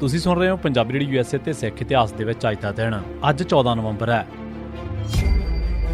ਤੁਸੀਂ ਸੁਣ ਰਹੇ ਹੋ ਪੰਜਾਬੀ ਰੇਡੀਓ ਯੂਐਸਏ ਤੇ ਸਿੱਖ ਇਤਿਹਾਸ ਦੇ ਵਿੱਚ ਅੱਜ ਦਾ ਦਿਨ ਅੱਜ 14 ਨਵੰਬਰ ਹੈ।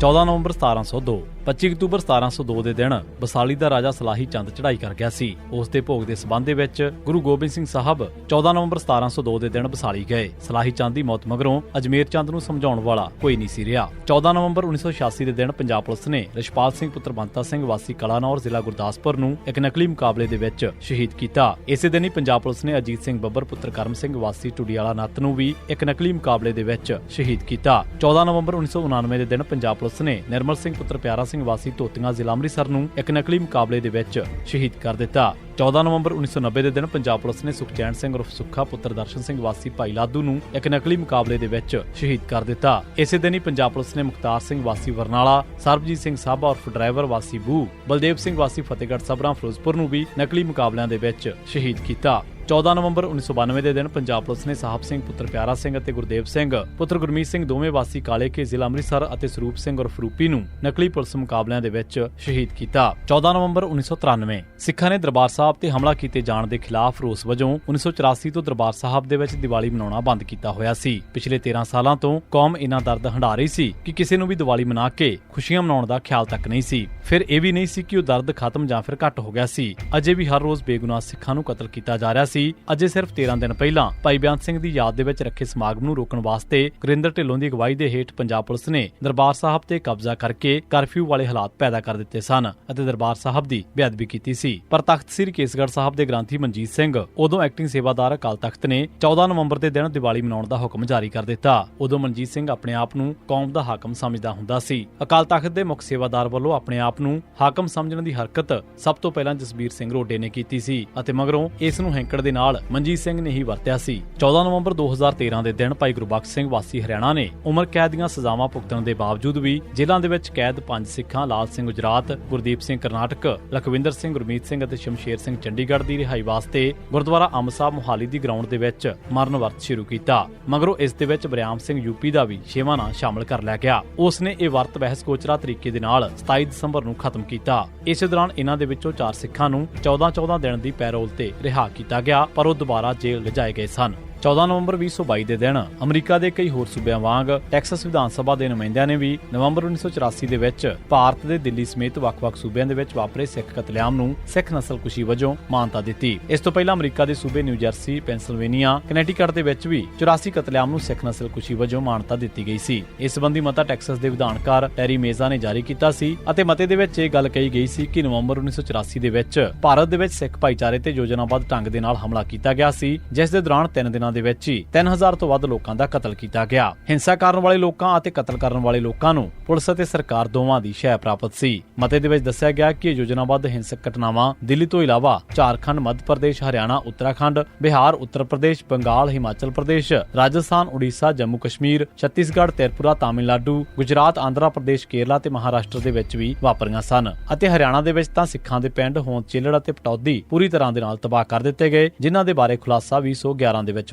14 ਨਵੰਬਰ 1702 25 ਅਕਤੂਬਰ 1702 ਦੇ ਦਿਨ ਬਸਾਲੀ ਦਾ ਰਾਜਾ ਸਲਾਹੀ ਚੰਦ ਚੜ੍ਹਾਈ ਕਰ ਗਿਆ ਸੀ। ਉਸ ਦੇ ਭੋਗ ਦੇ ਸਬੰਧ ਦੇ ਵਿੱਚ ਗੁਰੂ ਗੋਬਿੰਦ ਸਿੰਘ ਸਾਹਿਬ 14 ਨਵੰਬਰ 1702 ਦੇ ਦਿਨ ਬਸਾਲੀ ਗਏ। ਸਲਾਹੀ ਚੰਦ ਦੀ ਮੌਤ ਮਗਰੋਂ ਅਜਮੇਰ ਚੰਦ ਨੂੰ ਸਮਝਾਉਣ ਵਾਲਾ ਕੋਈ ਨਹੀਂ ਸੀ ਰਿਹਾ। 14 ਨਵੰਬਰ 1986 ਦੇ ਦਿਨ ਪੰਜਾਬ ਪੁਲਿਸ ਨੇ ਰਿਸ਼ਪਾਲ ਸਿੰਘ ਪੁੱਤਰ ਬੰਤਾ ਸਿੰਘ ਵਾਸੀ ਕਲਾਨੌਰ ਜ਼ਿਲ੍ਹਾ ਗੁਰਦਾਸਪੁਰ ਨੂੰ ਇੱਕ ਨਕਲੀ ਮੁਕਾਬਲੇ ਦੇ ਵਿੱਚ ਸ਼ਹੀਦ ਕੀਤਾ। ਇਸੇ ਦਿਨ ਹੀ ਪੰਜਾਬ ਪੁਲਿਸ ਨੇ ਅਜੀਤ ਸਿੰਘ ਬੱਬਰ ਪੁੱਤਰ ਕਰਮ ਸਿੰਘ ਵਾਸੀ ਟੁਡੀਆਲਾ ਨੱਤ ਨੂੰ ਵੀ ਇੱਕ ਨਕਲੀ ਮੁਕਾਬਲੇ ਦੇ ਵਿੱਚ ਸ਼ਹੀਦ ਕੀਤਾ। 14 ਨਵੰਬਰ 1999 ਦੇ ਦਿਨ ਪੰਜਾਬ ਪੁਲਿਸ ਨੇ ਨਿਰਮਲ ਸਿੰਘ ਪੁੱਤਰ ਪਿਆਰਾ ਸਿੰਘ ਵਾਸੀ ਧੋਤੀਆਂ ਜ਼ਿਲ੍ਹਾ ਅੰਮ੍ਰਿਤਸਰ ਨੂੰ ਇੱਕ ਨਕਲੀ ਮੁਕਾਬਲੇ ਦੇ ਵਿੱਚ ਸ਼ਹੀਦ ਕਰ ਦਿੱਤਾ। 14 ਨਵੰਬਰ 1990 ਦੇ ਦਿਨ ਪੰਜਾਬ ਪੁਲਿਸ ਨੇ ਸੁਖਚੈਨ ਸਿੰਘ ਉਰਫ ਸੁੱਖਾ ਪੁੱਤਰ ਦਰਸ਼ਨ ਸਿੰਘ ਵਾਸੀ ਭਾਈ ਲਾਦੂ ਨੂੰ ਇੱਕ ਨਕਲੀ ਮੁਕਾਬਲੇ ਦੇ ਵਿੱਚ ਸ਼ਹੀਦ ਕਰ ਦਿੱਤਾ। ਇਸੇ ਦਿਨ ਹੀ ਪੰਜਾਬ ਪੁਲਿਸ ਨੇ ਮੁਖਤਾਰ ਸਿੰਘ ਵਾਸੀ ਵਰਨਾਲਾ, ਸਰਬਜੀਤ ਸਿੰਘ ਸਾਬਾ ਉਰਫ ਡਰਾਈਵਰ ਵਾਸੀ ਬੂ, ਬਲਦੇਵ ਸਿੰਘ ਵਾਸੀ ਫਤਿਹਗੜ੍ਹ ਸਬਰਾਂ ਫਿਰੋਜ਼ਪੁਰ ਨੂੰ ਵੀ ਨਕਲੀ ਮੁਕਾਬਲਿਆਂ ਦੇ ਵਿੱਚ ਸ਼ਹੀਦ ਕੀਤਾ। 14 ਨਵੰਬਰ 1992 ਦੇ ਦਿਨ ਪੰਜਾਬ ਪੁਲਿਸ ਨੇ ਸਾਹਿਬ ਸਿੰਘ, ਪੁੱਤਰ ਪਿਆਰਾ ਸਿੰਘ ਅਤੇ ਗੁਰਦੇਵ ਸਿੰਘ, ਪੁੱਤਰ ਗੁਰਮੀਤ ਸਿੰਘ ਦੋਵੇਂ ਵਾਸੀ ਕਾਲੇ ਕੇ ਜ਼ਿਲ੍ਹਾ ਅੰਮ੍ਰਿਤਸਰ ਅਤੇ ਸਰੂਪ ਸਿੰਘ ਉਰਫ ਰੂਪੀ ਨੂੰ ਨਕਲੀ ਪੁਲਿਸ ਮੁਕਾਬਲਿਆਂ ਦੇ ਵਿੱਚ ਸ਼ਹੀਦ ਕੀਤਾ। 14 ਨਵੰਬਰ 1993 ਸਿੱਖਾਂ ਨੇ ਦਰਬਾਰ ਸਾਹਿਬ ਤੇ ਹਮਲਾ ਕੀਤੇ ਜਾਣ ਦੇ ਖਿਲਾਫ ਰੋਸ ਵਜੋਂ 1984 ਤੋਂ ਦਰਬਾਰ ਸਾਹਿਬ ਦੇ ਵਿੱਚ ਦੀਵਾਲੀ ਮਨਾਉਣਾ ਬੰਦ ਕੀਤਾ ਹੋਇਆ ਸੀ। ਪਿਛਲੇ 13 ਸਾਲਾਂ ਤੋਂ ਕੌਮ ਇਨਾ ਦਰਦ ਹੰਢਾ ਰਹੀ ਸੀ ਕਿ ਕਿਸੇ ਨੂੰ ਵੀ ਦੀਵਾਲੀ ਮਨਾ ਕੇ ਖੁਸ਼ੀਆਂ ਮਨਾਉਣ ਦਾ ਖਿਆਲ ਤੱਕ ਨਹੀਂ ਸੀ। ਫਿਰ ਇਹ ਵੀ ਨਹੀਂ ਸੀ ਕਿ ਉਹ ਦਰਦ ਖਤਮ ਜਾਂ ਫਿਰ ਘਟ ਹੋ ਗਿਆ ਸੀ। ਅਜੇ ਵੀ ਹਰ ਰੋਜ਼ ਬੇਗੁਨਾਹ ਸਿੱਖਾਂ ਨੂੰ ਕਤਲ ਕੀਤਾ ਜਾ ਰਿਹਾ ਸੀ। ਅਜੇ ਸਿਰਫ 13 ਦਿਨ ਪਹਿਲਾਂ ਭਾਈ ਬਿਆਨ ਸਿੰਘ ਦੀ ਯਾਦ ਦੇ ਵਿੱਚ ਰੱਖੇ ਸਮਾਗਮ ਨੂੰ ਰੋਕਣ ਵਾਸਤੇ ਗੁਰਿੰਦਰ ਢਿੱਲੋਂ ਦੀ ਅਗਵਾਈ ਦੇ ਹੇਠ ਪੰਜਾਬ ਪੁਲਿਸ ਨੇ ਦਰਬਾਰ ਸਾਹਿਬ ਤੇ ਕਬਜ਼ਾ ਕਰਕੇ ਕਰਫਿਊ ਵਾਲੇ ਹਾਲਾਤ ਪੈਦਾ ਕਰ ਦਿੱਤੇ ਸਨ ਅਤੇ ਦਰਬਾਰ ਸਾਹਿਬ ਦੀ ਬੇਅਦਬੀ ਕੀਤੀ ਸੀ। ਪਰ ਤਖਤ ਸ੍ਰੀ ਕੇਸਗੜ੍ਹ ਸਾਹਿਬ ਦੇ ਗ੍ਰੰਥੀ ਮਨਜੀਤ ਸਿੰਘ ਉਦੋਂ ਐਕਟਿੰਗ ਸੇਵਾਦਾਰ ਅਕਾਲ ਤਖਤ ਨੇ 14 ਨਵੰਬਰ ਦੇ ਦਿਨ ਦੀਵਾਲੀ ਮਨਾਉਣ ਦਾ ਹੁਕਮ ਜਾਰੀ ਕਰ ਦਿੱਤਾ। ਉਦੋਂ ਮਨਜੀਤ ਸਿੰਘ ਆਪਣੇ ਆਪ ਨੂੰ ਕੌਮ ਦਾ ਹਾਕਮ ਸਮਝਦਾ ਹੁੰਦਾ ਸੀ। ਅਕਾਲ ਤਖਤ ਦੇ ਮੁੱਖ ਸੇਵਾਦਾਰ ਵੱਲੋਂ ਆਪਣੇ ਆਪ ਨੂੰ ਹਾਕਮ ਸਮਝਣ ਦੀ ਹਰਕਤ ਸਭ ਤੋਂ ਪਹਿਲਾਂ ਜਸਬੀਰ ਸਿੰਘ ਰੋਡੇ ਨੇ ਕੀਤੀ ਸੀ ਅਤੇ ਮਗਰੋਂ ਇਸ ਨੂੰ ਹੈਂਕੜ ਦੇ ਨਾਲ ਮਨਜੀਤ ਸਿੰਘ ਨੇ ਹੀ ਵਰਤਿਆ ਸੀ। 14 ਨਵੰਬਰ 2013 ਦੇ ਦਿਨ ਭਾਈ ਗੁਰਬਖਸ਼ ਸਿੰਘ ਵਾਸੀ ਹਰਿਆਣਾ ਨੇ ਉਮਰ ਕੈਦ ਦੀਆਂ ਸਜ਼ਾਵਾਂ ਭੁਗਤਣ ਦੇ ਬਾਵਜੂਦ ਵੀ ਜੇਲ੍ਹਾਂ ਦੇ ਵਿੱਚ ਕੈਦ ਪੰਜ ਸਿੱਖਾਂ ਲਾਲ ਸਿੰਘ ਗੁਜਰਾਤ, ਗੁਰਦੀਪ ਸਿੰਘ ਕਰਨਾਟਕ, ਲਖਵਿੰਦਰ ਸਿੰਘ, ਗੁਰਮੀਤ ਸਿੰਘ ਅਤੇ ਸ਼ਮਸ਼ੇਰ ਸਿੰਘ ਚੰਡੀਗੜ੍ਹ ਦੀ ਰਿਹਾਈ ਵਾਸਤੇ ਗੁਰਦੁਆਰਾ ਅੰਬ ਸਾਹਿਬ ਮੁਹਾਲੀ ਦੀ ਗਰਾਊਂਡ ਦੇ ਵਿੱਚ ਮਰਨ ਵਰਤ ਸ਼ੁਰੂ ਕੀਤਾ। ਮਗਰੋਂ ਇਸ ਦੇ ਵਿੱਚ ਬਰਿਆਮ ਸਿੰਘ ਯੂਪੀ ਦਾ ਵੀ ਛੇਵਾਂ ਨਾਂ ਸ਼ਾਮਲ ਕਰ ਲਿਆ ਗਿਆ। ਉਸ ਨੇ ਇਹ ਵਰਤ ਬਹਿਸ ਕੋਚਰਾ ਤਰੀਕੇ ਦੇ ਨਾਲ 27 ਦਸੰਬਰ ਨੂੰ ਖਤਮ ਕੀਤਾ। ਇਸੇ ਦੌਰਾਨ ਇਹਨਾਂ ਦੇ ਵਿੱਚੋਂ ਚਾਰ ਸਿੱਖਾਂ ਨੂੰ 14-14 ਦਿਨ ਦੀ ਪੈਰੋਲ ਤੇ ਰਿਹਾ ਕੀਤਾ ਗਿਆ। ਪਰ ਉਹ ਦੁਬਾਰਾ ਜੇਲ੍ਹ ਲਿਜਾਏ ਗਏ ਸਨ। 14 ਨਵੰਬਰ 2022 ਦੇ ਦਿਨ ਅਮਰੀਕਾ ਦੇ ਕਈ ਹੋਰ ਸੂਬਿਆਂ ਵਾਂਗ ਟੈਕਸਸ ਵਿਧਾਨ ਸਭਾ ਦੇ ਨੁਮਾਇੰਦਿਆਂ ਨੇ ਵੀ ਨਵੰਬਰ 1984 ਦੇ ਵਿੱਚ ਭਾਰਤ ਦੇ ਦਿੱਲੀ ਸਮੇਤ ਵੱਖ-ਵੱਖ ਸੂਬਿਆਂ ਦੇ ਵਿੱਚ ਵਾਪਰੇ ਸਿੱਖ ਕਤਲੇਆਮ ਨੂੰ ਸਿੱਖ ਨਸਲਕੁਸ਼ੀ ਵਜੋਂ ਮਾਨਤਾ ਦਿੱਤੀ। ਇਸ ਤੋਂ ਪਹਿਲਾਂ ਅਮਰੀਕਾ ਦੇ ਸੂਬੇ ਨਿਊ ਜਰਸੀ, ਪੈਂਸਿਲਵੇਨੀਆ, ਕਨੈਟੀਕਟ ਦੇ ਵਿੱਚ ਵੀ 84 ਕਤਲੇਆਮ ਨੂੰ ਸਿੱਖ ਨਸਲਕੁਸ਼ੀ ਵਜੋਂ ਮਾਨਤਾ ਦਿੱਤੀ ਗਈ ਸੀ। ਇਸ ਸੰਬੰਧੀ ਮਤਾ ਟੈਕਸਸ ਦੇ ਵਿਧਾਨਕਾਰ ਟੈਰੀ ਮੇਜ਼ਾ ਨੇ ਜਾਰੀ ਕੀਤਾ ਸੀ ਅਤੇ ਮਤੇ ਦੇ ਵਿੱਚ ਇਹ ਗੱਲ ਕਹੀ ਗਈ ਸੀ ਕਿ ਨਵੰਬਰ 1984 ਦੇ ਵਿੱਚ ਭਾਰਤ ਦੇ ਵਿੱਚ ਸਿੱਖ ਭਾਈਚਾਰੇ ਤੇ ਯੋਜਨਾਬੱਧ ਢੰਗ ਦੇ ਨਾਲ ਹਮਲਾ ਕੀਤਾ ਗਿਆ ਸੀ ਜਿਸ ਦੇ ਦੌਰਾਨ 3 ਦਿਨਾਂ ਦੇ ਵਿੱਚ ਹੀ 3000 ਤੋਂ ਵੱਧ ਲੋਕਾਂ ਦਾ ਕਤਲ ਕੀਤਾ ਗਿਆ। ਹਿੰਸਾ ਕਰਨ ਵਾਲੇ ਲੋਕਾਂ ਅਤੇ ਕਤਲ ਕਰਨ ਵਾਲੇ ਲੋਕਾਂ ਨੂੰ ਪੁਲਿਸ ਅਤੇ ਸਰਕਾਰ ਦੋਵਾਂ ਦੀ ਸ਼ਹਿ ਪ੍ਰਾਪਤ ਸੀ। ਮਤੇ ਦੇ ਵਿੱਚ ਦੱਸਿਆ ਗਿਆ ਕਿ ਇਹ ਯੋਜਨਾਬੱਧ ਹਿੰਸਕ ਘਟਨਾਵਾਂ ਦਿੱਲੀ ਤੋਂ ਇਲਾਵਾ ਝਾਰਖੰਡ, ਮੱਧ ਪ੍ਰਦੇਸ਼, ਹਰਿਆਣਾ, ਉੱਤਰਾਖੰਡ, ਬਿਹਾਰ, ਉੱਤਰ ਪ੍ਰਦੇਸ਼, ਬੰਗਾਲ, ਹਿਮਾਚਲ ਪ੍ਰਦੇਸ਼, ਰਾਜਸਥਾਨ, ਉੜੀਸਾ, ਜੰਮੂ ਕਸ਼ਮੀਰ, ਛੱਤੀਸਗੜ੍ਹ, ਤ੍ਰਿਪੁਰਾ, ਤਾਮਿਲਨਾਡੂ, ਗੁਜਰਾਤ, ਆਂਧਰਾ ਪ੍ਰਦੇਸ਼, ਕੇਰਲਾ ਤੇ ਮਹਾਰਾਸ਼ਟਰ ਦੇ ਵਿੱਚ ਵੀ ਵਾਪਰੀਆਂ ਸਨ ਅਤੇ ਹਰਿਆਣਾ ਦੇ ਵਿੱਚ ਤਾਂ ਸਿੱਖਾਂ ਦੇ ਪਿੰਡ ਹੋਂਦ ਚਿੱਲੜ ਅਤੇ ਪਟੌਦੀ ਪੂਰੀ ਤਰ੍ਹਾਂ ਦੇ ਨਾਲ ਤਬਾਹ ਕਰ ਦਿੱਤੇ ਗਏ, ਜਿਨ੍ਹਾਂ ਦੇ ਬਾਰੇ ਖੁਲਾਸਾ 2011 ਦੇ ਵਿੱਚ